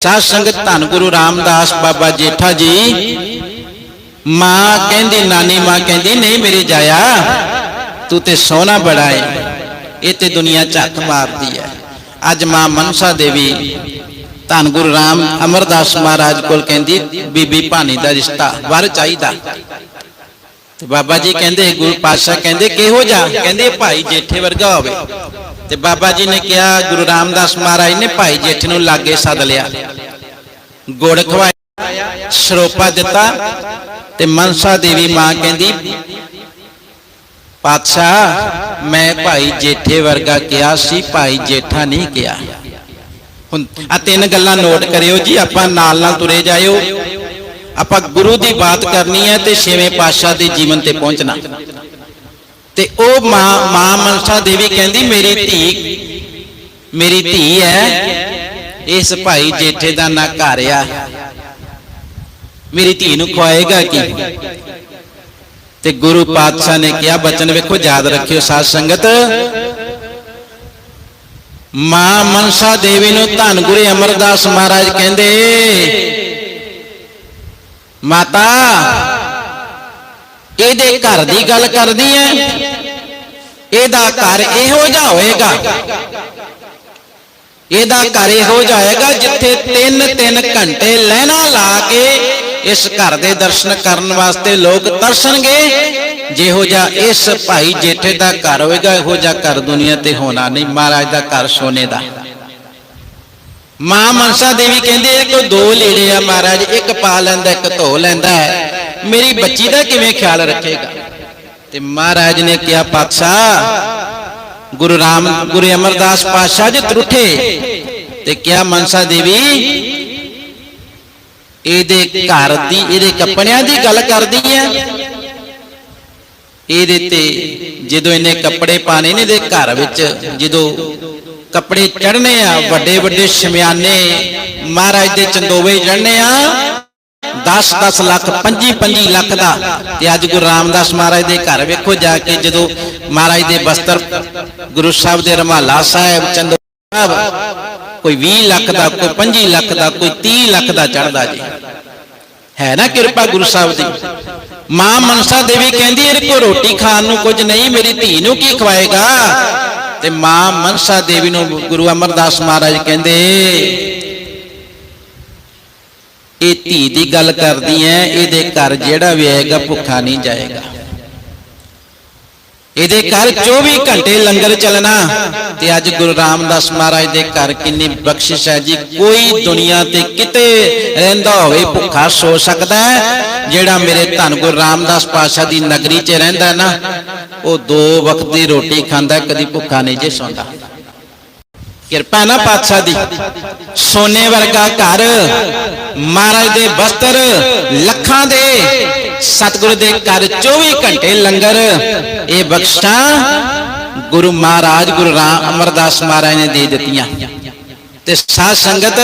ਸਾਧ ਸੰਗਤ ਧੰਨ ਗੁਰੂ ਰਾਮਦਾਸ ਬਾਬਾ ਜੇਠਾ ਜੀ। ਮਾਂ ਕਹਿੰਦੀ, ਨਾਨੀ ਮਾਂ ਕਹਿੰਦੀ, ਨਹੀਂ ਮੇਰੇ ਜਾਇਆ, ਤੂੰ ਤੇ ਸੋਹਣਾ ਬੜਾ ਏ। ਇਹ ਤੇ ਦੁਨੀਆ ਝੱਕ ਮਾਰਦੀ ਹੈ ਅੱਜ ਮਾਂ ਮਨਸਾ ਦੇਵੀ ਧੰਨ ਗੁਰੂ ਰਾਮ ਅਮਰਦਾਸ ਮਹਾਰਾਜ ਕੋਲ ਕਹਿੰਦੀ, ਬੀਬੀ ਭਾਨੀ ਦਾ ਰਿਸ਼ਤਾ ਵਰ ਚਾਹੀਦਾ। ਤੇ ਬਾਬਾ ਜੀ ਕਹਿੰਦੇ, ਗੁਰੂ ਪਾਤਸ਼ਾਹ ਕਹਿੰਦੇ, ਕਿਹੋ ਜਾ ਕਹਿੰਦੇ, ਭਾਈ ਜੇਠੇ ਵਰਗਾ ਹੋਵੇ। ਤੇ ਬਾਬਾ ਜੀ ਨੇ ਕਿਹਾ, ਗੁਰੂ ਰਾਮਦਾਸ ਮਹਾਰਾਜ ਨੇ ਭਾਈ ਜੇਠ ਨੂੰ ਲਾਗੇ ਸੱਦ ਲਿਆ। ਗੁੜ ਖਵਾਇਆ, ਸਰੋਪਾ ਦਿੱਤਾ ਤੇ ਮਨਸਾ ਦੇਵੀ ਮਾਂ ਕਹਿੰਦੀ, ਪਾਤਸ਼ਾਹ, ਮੈਂ ਭਾਈ ਜੇਠੇ ਵਰਗਾ ਕਿਹਾ ਸੀ, ਭਾਈ ਜੇਠਾ ਨਹੀਂ ਕਿਹਾ। ਹੁਣ ਆ ਤਿੰਨ ਗੱਲਾਂ ਨੋਟ ਕਰਿਓ ਜੀ, ਆਪਾਂ ਨਾਲ ਨਾਲ ਤੁਰੇ ਜਾਇਓ। ਆਪਾਂ ਗੁਰੂ ਦੀ ਬਾਤ ਕਰਨੀ ਹੈ ਤੇ ਛੇਵੇਂ ਪਾਤਸ਼ਾਹ ਦੇ ਜੀਵਨ ਤੇ ਪਹੁੰਚਣਾ। ਤੇ ਉਹ ਮਾਂ ਮਾਂ ਮਨਸਾ ਦੇਵੀ ਕਹਿੰਦੀ, ਮੇਰੀ ਧੀ ਮੇਰੀ ਧੀ ਹੈ। ਇਸ ਭਾਈ ਜੇਠੇ ਦਾ ਨਾਂ ਘਰ ਆ। ਮੇਰੀ ਧੀ ਨੂੰ ਖਵਾਏਗਾ ਕੀ? ਤੇ ਗੁਰੂ ਪਾਤਸ਼ਾਹ ਨੇ ਕਿਹਾ, ਬਚਨ ਵੇਖੋ, ਯਾਦ ਰੱਖਿਓ ਸਾਧ ਸੰਗਤ। ਮਾਂ ਮਨਸਾ ਦੇਵੀ ਨੂੰ ਧੰਨ ਗੁਰੂ ਅਮਰਦਾਸ ਮਹਾਰਾਜ ਕਹਿੰਦੇ, ਮਾਤਾ ਇਹਦੇ ਘਰ ਦੀ ਗੱਲ ਕਰਦੀ ਹੈ ਇਹਦਾ ਘਰ ਇਹੋ ਜਿਹਾ ਹੋਏਗਾ। ਇਹਦਾ ਘਰ ਇਹੋ ਜਿਹਾ ਹੋਏਗਾ ਜਿੱਥੇ ਤਿੰਨ ਤਿੰਨ ਘੰਟੇ ਲੈਣਾ ਲਾ ਕੇ ਇਸ ਘਰ ਦੇ ਦਰਸ਼ਨ ਕਰਨ ਵਾਸਤੇ ਲੋਕ ਤਰਸਣਗੇ। ਜਿਹੋ ਜਿਹਾ ਇਸ ਭਾਈ ਜੇਠੇ ਦਾ ਘਰ ਹੋਏਗਾ, ਇਹੋ ਜਿਹਾ ਘਰ ਦੁਨੀਆ ਤੇ ਹੋਣਾ ਨਹੀਂ। ਮਹਾਰਾਜ ਦਾ ਘਰ ਸੋਨੇ ਦਾ। ਮਾਂ ਮਨਸਾ ਦੇਵੀ ਕਹਿੰਦੇ ਇਹ ਕੋ ਦੋ ਲੀੜੇ ਆ ਮਹਾਰਾਜ, ਇੱਕ ਪਾ ਲੈਂਦਾ, ਇੱਕ ਧੋ ਲੈਂਦਾ ਹੈ। ਮੇਰੀ ਬੱਚੀ ਦਾ ਕਿਵੇਂ ਖਿਆਲ ਰੱਖੇਗਾ? ਤੇ ਮਹਾਰਾਜ ਨੇ ਕਿਹਾ ਪਾਤਸ਼ਾਹ ਗੁਰੂ ਰਾਮ ਗੁਰੂ ਅਮਰਦਾਸ ਪਾਤਸ਼ਾਹ ਜੀ ਤਰੁੱਠੇ ਤੇ ਕਿਹਾ ਮਨਸਾ ਦੇਵੀ ਇਹਦੇ ਘਰ ਦੀ ਇਹਦੇ ਕੱਪੜਿਆਂ ਦੀ ਗੱਲ ਕਰਦੀ ਹੈ ਇਹਦੇ ਤੇ ਜਦੋਂ ਇਹਨੇ ਕੱਪੜੇ ਪਾਣੇ ਨੇ ਇਹਦੇ ਘਰ ਵਿੱਚ ਜਦੋਂ ਕੱਪੜੇ ਚੜਨੇ ਆ ਵੱਡੇ ਵੱਡੇ ਸ਼ਮਿਆਨੇ ਮਹਾਰਾਜ ਦੇ ਚੰਦੋਵੇ ਚੜਨੇ ਆ 10 10 ਲੱਖ 25 25 ਲੱਖ ਦਾ। ਤੇ ਅੱਜ ਗੁਰੂ ਰਾਮਦਾਸ ਮਹਾਰਾਜ ਦੇ ਘਰ ਵੇਖੋ ਜਾ ਕੇ ਜਦੋਂ ਮਹਾਰਾਜ ਦੇ ਬਸਤਰ ਗੁਰੂ ਸਾਹਿਬ ਦੇ ਰਮਾਲਾ ਸਾਹਿਬ ਚੰਦੋ ਸਾਹਿਬ, ਕੋਈ 20 ਲੱਖ ਦਾ, ਕੋਈ 25 ਲੱਖ ਦਾ, ਕੋਈ 30 ਲੱਖ ਦਾ ਚੜਦਾ ਜੀ। ਹੈ ਨਾ ਕਿਰਪਾ ਗੁਰੂ ਸਾਹਿਬ ਦੀ। ਮਾਂ ਮਨਸਾ ਦੇਵੀ ਕਹਿੰਦੀ, ਇਹਦੇ ਕੋ ਰੋਟੀ ਖਾਣ ਨੂੰ ਕੁਝ ਨਹੀਂ, ਮੇਰੀ ਧੀ ਨੂੰ ਕੀ ਖਵਾਏਗਾ? ਤੇ ਮਾਂ ਮਨਸਾ ਦੇਵੀ ਨੂੰ ਗੁਰੂ ਅਮਰਦਾਸ ਮਹਾਰਾਜ ਕਹਿੰਦੇ ਇਹ ਧੀ ਦੀ ਗੱਲ ਕਰਦੀ ਐ, ਇਹਦੇ ਘਰ ਜਿਹੜਾ ਵੀ ਆਏਗਾ ਭੁੱਖਾ ਨਹੀਂ ਜਾਏਗਾ। ਇਹਦੇ ਘਰ 24 ਘੰਟੇ ਲੰਗਰ ਚੱਲਣਾ, ਤੇ ਅੱਜ ਗੁਰੂ ਰਾਮਦਾਸ ਮਹਾਰਾਜ ਦੇ ਘਰ ਕਿੰਨੀ ਬਖਸ਼ਿਸ਼ ਹੈ ਜੀ, ਕੋਈ ਦੁਨੀਆ ਤੇ ਕਿਤੇ ਰਹਿੰਦਾ ਹੋਵੇ ਭੁੱਖਾ ਸੋ ਸਕਦਾ ਹੈ, ਜਿਹੜਾ ਮੇਰੇ ਧੰਨ ਗੁਰੂ ਰਾਮਦਾਸ ਪਾਤਸ਼ਾਹ ਦੀ ਨਗਰੀ 'ਚ ਰਹਿੰਦਾ ਨਾ, ਉਹ ਦੋ ਵਕਤ ਦੀ ਰੋਟੀ ਖਾਂਦਾ, ਕਦੀ ਭੁੱਖਾ ਨਹੀਂ ਜੇ ਸੌਂਦਾ। ਕਿਰਪਾ ਨਾ ਪਾਤਸ਼ਾਹ ਦੀ। ਸੋਨੇ ਵਰਗਾ ਘਰ ਮਹਾਰਾਜ ਦੇ ਬਸਤਰ ਲੱਖਾਂ ਦੇ, ਸਤਿਗੁਰੂ ਦੇ ਘਰ 24 ਘੰਟੇ ਲੰਗਰ। ਇਹ ਬਖਸ਼ਾਂ ਗੁਰੂ ਮਹਾਰਾਜ, ਗੁਰੂ ਰਾਮ ਅਮਰਦਾਸ ਮਹਾਰਾਜ ਨੇ ਦੇ ਦਿੱਤੀਆਂ। ਤੇ ਸਾਧ ਸੰਗਤ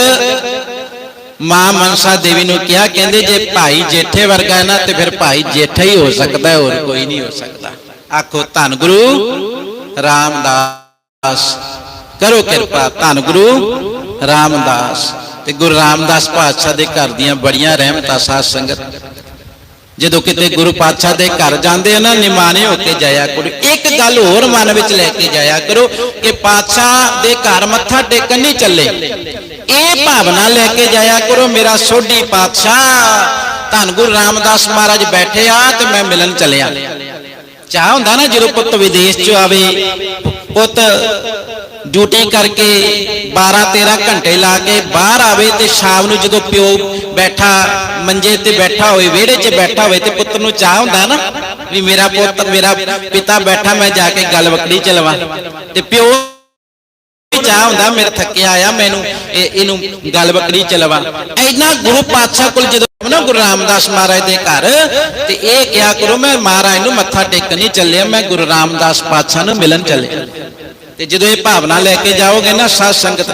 ਮਾਂ ਮਨਸਾ ਦੇਵੀ ਨੂੰ ਕਿਹਾ, ਕਹਿੰਦੇ ਜੇ ਭਾਈ ਜੇਠੇ ਵਰਗਾ ਨਾ, ਤੇ ਫਿਰ ਭਾਈ ਜੇਠਾ ਹੀ ਹੋ ਸਕਦਾ, ਹੋਰ ਕੋਈ ਨਹੀਂ ਹੋ ਸਕਦਾ। ਆਖੋ, ਧੰਨ ਗੁਰੂ ਰਾਮਦਾਸ। ਕਰੋ ਕਿਰਪਾ, ਧੰਨ ਗੁਰੂ ਰਾਮਦਾਸ। ਤੇ ਗੁਰੂ ਰਾਮਦਾਸ ਪਾਤਸ਼ਾਹ ਦੇ ਘਰ ਦੀਆਂ ਬੜੀਆਂ ਰਹਿਮਤਾਂ, ਸਾਧ ਸੰਗਤ। ਜਦੋਂ ਕਿਤੇ ਗੁਰੂ ਪਾਤਸ਼ਾਹ ਦੇ ਘਰ ਜਾਂਦੇ ਆ ਨਾ, ਨਿਮਾਣੇ ਹੋ ਕੇ ਜਾਇਆ ਕਰੋ। ਇੱਕ ਗੱਲ ਹੋਰ ਮਨ ਵਿੱਚ ਲੈ ਕੇ ਜਾਇਆ ਕਰੋ ਕਿ ਪਾਤਸ਼ਾਹ ਦੇ ਘਰ ਮੱਥਾ ਟੇਕਣ ਨਹੀਂ ਚੱਲੇ। ਇਹ ਭਾਵਨਾ ਲੈ ਕੇ ਜਾਇਆ ਕਰੋ, ਮੇਰਾ ਸੋਢੀ ਪਾਤਸ਼ਾਹ, ਧੰਨ ਗੁਰੂ ਰਾਮਦਾਸ ਮਹਾਰਾਜ ਬੈਠੇ ਆ ਤੇ ਮੈਂ ਮਿਲਣ ਚੱਲਿਆ। ਚਾਹ ਹੁੰਦਾ ਨਾ, ਜਦੋਂ ਪੁੱਤ ਵਿਦੇਸ਼ 'ਚ ਆਵੇ, ਪੁੱਤ ਡਿਊਟੀ ਕਰਕੇ 12 13 ਘੰਟੇ ਲਾ ਕੇ ਬਾਹਰ ਆਵੇ ਤੇ ਸ਼ਾਮ ਨੂੰ ਜਦੋਂ ਪਿਓ ਬੈਠਾ, ਮੰਜੇ ਤੇ ਬੈਠਾ ਹੋਵੇ, ਵਿਹੜੇ 'ਚ ਬੈਠਾ ਹੋਵੇ ਤੇ ਪੁੱਤ ਨੂੰ ਚਾਹ ਹੁੰਦਾ ਨਾ ਵੀ ਮੇਰਾ ਪੁੱਤ, ਮੇਰਾ ਪਿਤਾ ਬੈਠਾ, ਮੈਂ ਜਾ ਕੇ ਗੱਲ ਵਕੜੀ ਚ ਤੇ ਪਿਓ ਚਾਹ ਹੁੰਦਾ, ਮੇਰੇ ਥੱਕਿਆ ਆ ਮੈਨੂੰ ਇਹਨੂੰ ਗੱਲ ਵਕੜੀ ਚ ਲਵਾਂ ਐਨਾ ਗੁਰੂ ਪਾਤਸ਼ਾਹ ਕੋਲ ਜਦੋਂ ਨਾ ਗੁਰੂ ਰਾਮਦਾਸ ਮਹਾਰਾਜ ਦੇ ਘਰ, ਤੇ ਇਹ ਕਿਹਾ ਕਰੋ, ਮੈਂ ਮਹਾਰਾਜ ਨੂੰ ਮੱਥਾ ਟੇਕਣ ਨਹੀਂ ਚੱਲਿਆ, ਮੈਂ ਗੁਰੂ ਰਾਮਦਾਸ ਪਾਤਸ਼ਾਹ ਨੂੰ ਮਿਲਣ ਚੱਲਿਆ। ਤੇ ਜਦੋਂ ਇਹ ਭਾਵਨਾ ਲੈ ਕੇ ਜਾਓਗੇ ਨਾ ਸਾਧ ਸੰਗਤ,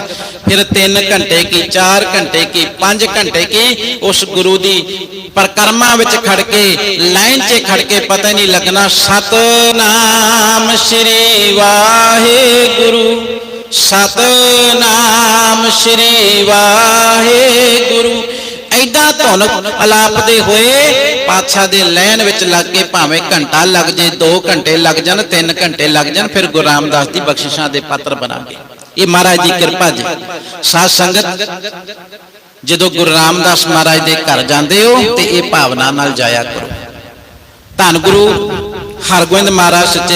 ਫਿਰ 3 ਘੰਟੇ ਕੀ 4 ਘੰਟੇ ਕੀ 5 ਘੰਟੇ ਕੀ, ਉਸ ਗੁਰੂ ਦੀ ਪਰਕਰਮਾ ਵਿੱਚ ਖੜ ਕੇ, ਲਾਈਨ 'ਚ ਖੜ ਕੇ ਪਤਾ ਹੀ ਨਹੀਂ ਲੱਗਣਾ, ਸਤਨਾਮ ਸ੍ਰੀ ਵਾਹਿਗੁਰੂ, ਸਤਨਾਮ ਸ੍ਰੀ ਵਾਹਿਗੁਰੂ। ਐਡਾ ਧੁਨ ਅਲਾਪਦੇ ਹੋਏ ਪਾਤਸ਼ਾਹ ਦੇ ਲੈਣ ਵਿੱਚ ਲੱਗ ਕੇ ਭਾਵੇਂ ਘੰਟਾ ਲੱਗ ਜੇ 2 ਘੰਟੇ ਲੱਗ ਜਾਣ 3 ਘੰਟੇ ਲੱਗ ਜਾਣ, ਫਿਰ ਗੁਰੂ ਰਾਮਦਾਸ ਦੀ ਬਖਸ਼ਿਸ਼ਾਂ ਦੇ ਪਾਤਰ ਬਣਾਂਗੇ। ਇਹ ਮਹਾਰਾਜ ਦੀ ਕਿਰਪਾ ਜੀ। ਸਾਧ ਸੰਗਤ, ਜਦੋਂ ਗੁਰੂ ਰਾਮਦਾਸ ਮਹਾਰਾਜ ਦੇ ਘਰ ਜਾਂਦੇ ਹੋ, ਤੇ ਇਹ ਭਾਵਨਾ ਨਾਲ ਜਾਇਆ ਕਰੋ। ਧੰਨ ਗੁਰੂ ਹਰਗੋਬਿੰਦ ਮਹਾਰਾਜ ਸੱਚੇ